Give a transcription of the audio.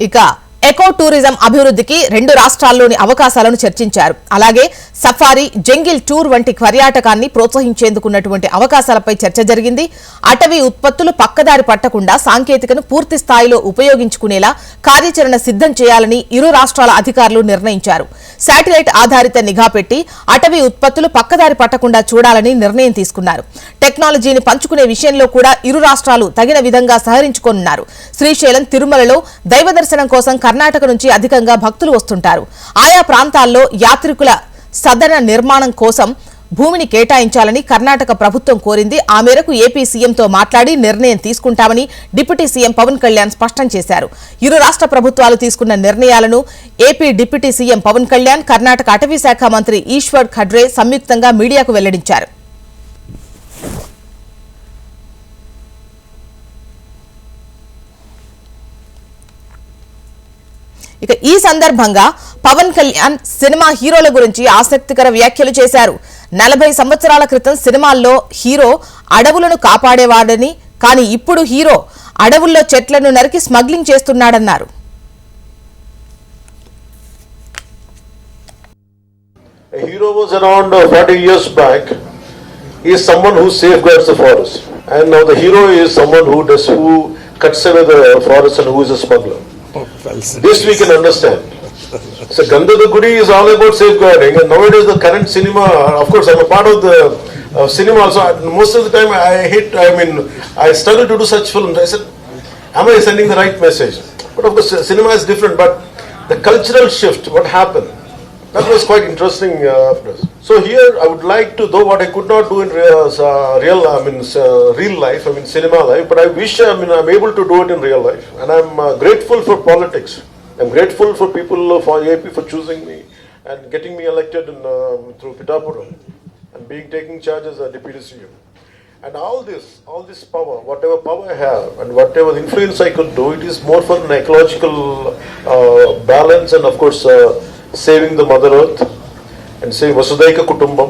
ఇక eco tourism అభివృద్ధికి రెండు రాష్ట్రాల్లోని అవకాశాలను చర్చించారు. అలాగే సఫారీ జంగిల్ టూర్ వంటి పర్యాటకాన్ని ప్రోత్సహించేందుకున్నటువంటి అవకాశాలపై చర్చ జరిగింది. అటవీ ఉత్పత్తులు పక్కదారి పట్టకుండా సాంకేతికను పూర్తి స్థాయిలో ఉపయోగించుకునేలా కార్యాచరణ సిద్ధం చేయాలని ఇరు రాష్ట్రాల అధికారులు నిర్ణయించారు. శాటిలైట్ ఆధారిత నిఘా పెట్టి అటవీ ఉత్పత్తులు పక్కదారి పట్టకుండా చూడాలని నిర్ణయం తీసుకున్నారు. టెక్నాలజీని పంచుకునే విషయంలో కూడా ఇరు రాష్ట్రాలు తగిన విధంగా సహకరించుకోనున్నారు. శ్రీశైలం తిరుమలలో దైవ దర్శనం కోసం కర్ణాటక నుంచి అధికంగా భక్తులు వస్తుంటారు. ఆయా ప్రాంతాల్లో యాత్రికుల సదన నిర్మాణం కోసం భూమిని కేటాయించాలని కర్ణాటక ప్రభుత్వం కోరింది. ఆ మేరకు ఏపీ సీఎంతో మాట్లాడి నిర్ణయం తీసుకుంటామని డిప్యూటీ సీఎం పవన్ కళ్యాణ్ స్పష్టం చేశారు. ఇరు రాష్ట్ర ప్రభుత్వాలు తీసుకున్న నిర్ణయాలను AP deputy CM Pawan Kalyan Karnataka అటవీ శాఖ మంత్రి ఈశ్వర్ ఖడ్రే సంయుక్తంగా మీడియాకు వెల్లడించారు. ఇక ఈ సందర్భంగా పవన్ కళ్యాణ్ సినిమా హీరోల గురించి ఆసక్తికర వ్యాఖ్యలు చేశారు. నలభై సంవత్సరాల క్రితం సినిమాల్లో హీరో అడవులను కాపాడేవాడని కానీ ఇప్పుడు హీరో అడవుల్లో చెట్లను నరికి స్మగ్లింగ్ చేస్తున్నాడన్నారు. Cuts away. This we can understand. So Gandhada Gudi is all about safeguarding and nowadays the current cinema, of course I'm a part of the uh, cinema also. Most of the time I hate, I mean, I struggle to do such films. I said, am I sending the right message? But of course cinema is different, but the cultural shift, what happened? That was quite interesting. Uh. So here, I would like to, though what I could not do in real, uh, real I mean, uh, real life, I mean, cinema life, but I wish, I mean, I'm able to do it in real life, and I'm uh, grateful for politics. I'm grateful for people uh, for AP for choosing me and getting me elected in, um through Pitapuram and being taking charge as a deputy CM. And all this, all this power, whatever power I have and whatever influence I could do, it is more for an ecological uh, balance and of course uh, saving the mother earth N C വസുദൈക കുടുംബം